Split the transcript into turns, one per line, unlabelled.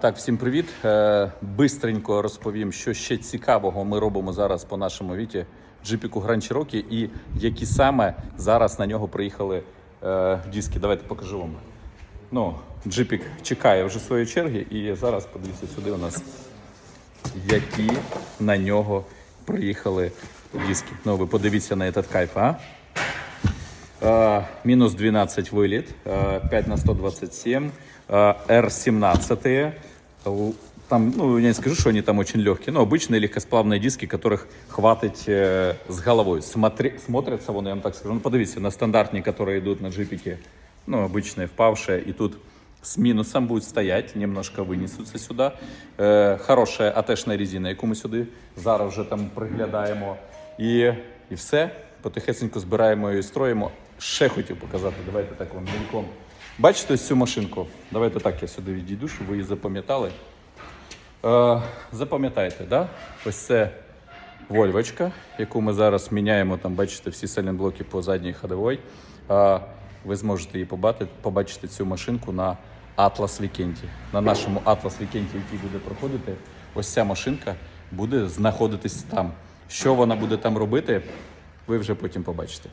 Так, всім привіт. Е, Бистренько розповім, що ще цікавого ми робимо зараз по нашому віті джипіку Grand Cherokee і які саме зараз на нього приїхали е, диски. Давайте покажу вам. Ну, джипік чекає вже своєї черги, і зараз подивіться сюди у нас, які на нього приїхали диски. Ну, ви подивіться на этот кайф, а? Э, минус 12 вылет, э, 5 на 127, э, R17. Э, Там, ну, я не скажу, что они там очень легкие, но обычные легкосплавные диски, которых хватить э, с головой. Смотри, смотрятся, вон, я вам так скажу, ну, подивіться, на стандартні, которые идут на джипике, ну, обычные, впавшие, и тут с минусом будет стоять, немножко винесуться сюди. Е, хороша атешна резина, яку ми сюди зараз вже там приглядаємо. І, і все. Потихесенько збираємо і строїмо. Ще хотів показати, давайте так вам мільком. Бачите ось цю машинку? Давайте так я сюди відійду, щоб ви її запам'ятали. Е, запам'ятайте, да? ось це Вольвочка, яку ми зараз міняємо, там бачите всі сайлентблоки по задній ходовій. Е, ви зможете її побачити, побачити цю машинку на Atlas Вікенті. На нашому Atlas Вікенті, який буде проходити, ось ця машинка буде знаходитись там. Що вона буде там робити, ви вже потім побачите.